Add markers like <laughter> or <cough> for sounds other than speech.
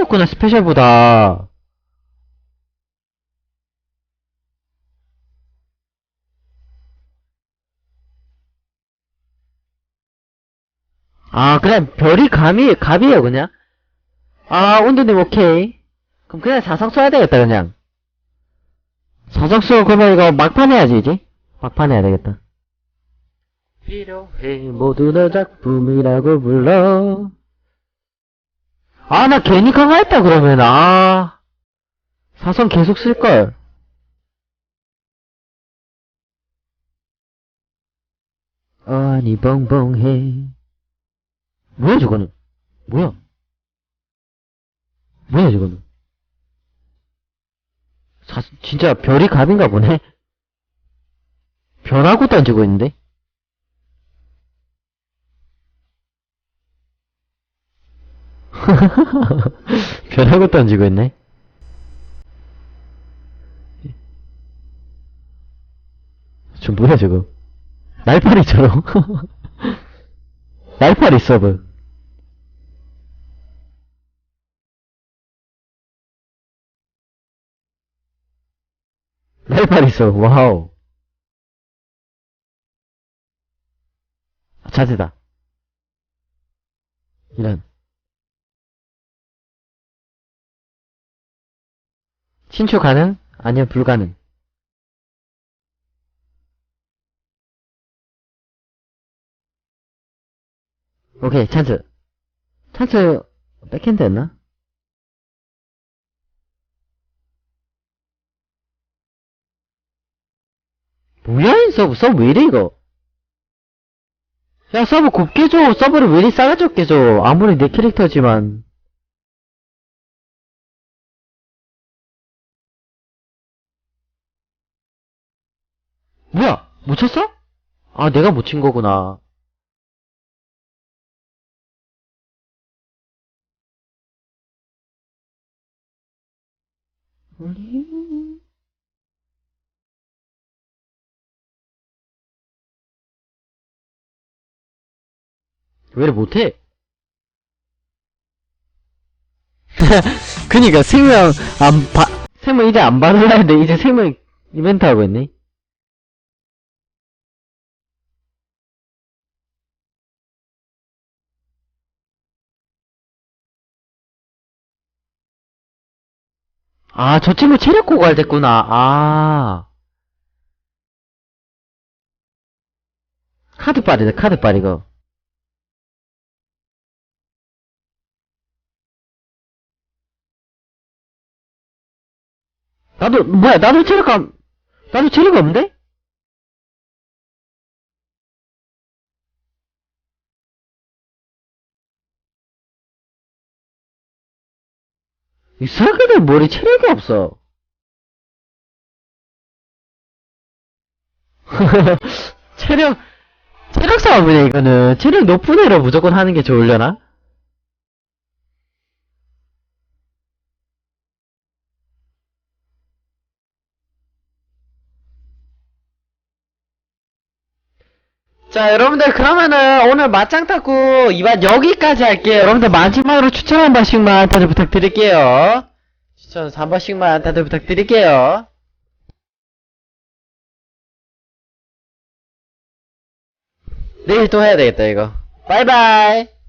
좁구나, 스페셜보다. 아, 그냥 별이 감이, 갑이에요, 그냥. 아, 온도님 오케이. 그럼 그냥 사성 써야 되겠다, 그냥. 사성 쓰고 그러면 이거 막판 해야지, 이제. 막판 해야 되겠다. 필요해, 모두 너 작품이라고 불러. 아, 나 괜히 강화했다, 그러면, 아. 사성 계속 쓸걸. 아니, 벙벙해. 뭐야, 저거는? 뭐야? 뭐야, 저거는? 사, 진짜 별이 갑인가 보네? 별하고 던지고 있는데? <laughs> 별하고 던지고 있네? 저 뭐야, 저거? 날파리 처럼? <laughs> 날파리 서브. 날파리 서브, 와우. 자세다. 이런. 신초 가능? 아니면 불가능? 오케이, 찬스. 찬스, 백핸드 였나? 뭐야, 이 서브, 서브 왜 이래, 이거? 야, 서브 곱게 줘. 서브를 왜 이리 싸가지 없게 줘. 아무리 내 캐릭터지만. 뭐야? 못 쳤어? 아, 내가 못 친 거구나. 왜 못해? <laughs> 그니까 생명 안 바, 생명 이제 안 받을라 했는데 이제 생명 이벤트 하고 있네. 아, 저 친구 체력 고갈 됐구나. 아. 카드빨이다, 카드빨, 이거. 나도, 뭐야, 나도 체력 안, 나도 체력 없는데? 이 사람들 머리 체력이 없어. <laughs> 체력, 체력 싸움이네, 이거는. 체력 높은 애로 무조건 하는 게 좋으려나? 자, 여러분들, 그러면은, 오늘 맞짱 탔고, 이만 여기까지 할게요. 여러분들, 마지막으로 추천 한 번씩만 다들 부탁드릴게요. 추천 한 번씩만 다들 부탁드릴게요. 내일 또 해야 되겠다, 이거. 바이바이!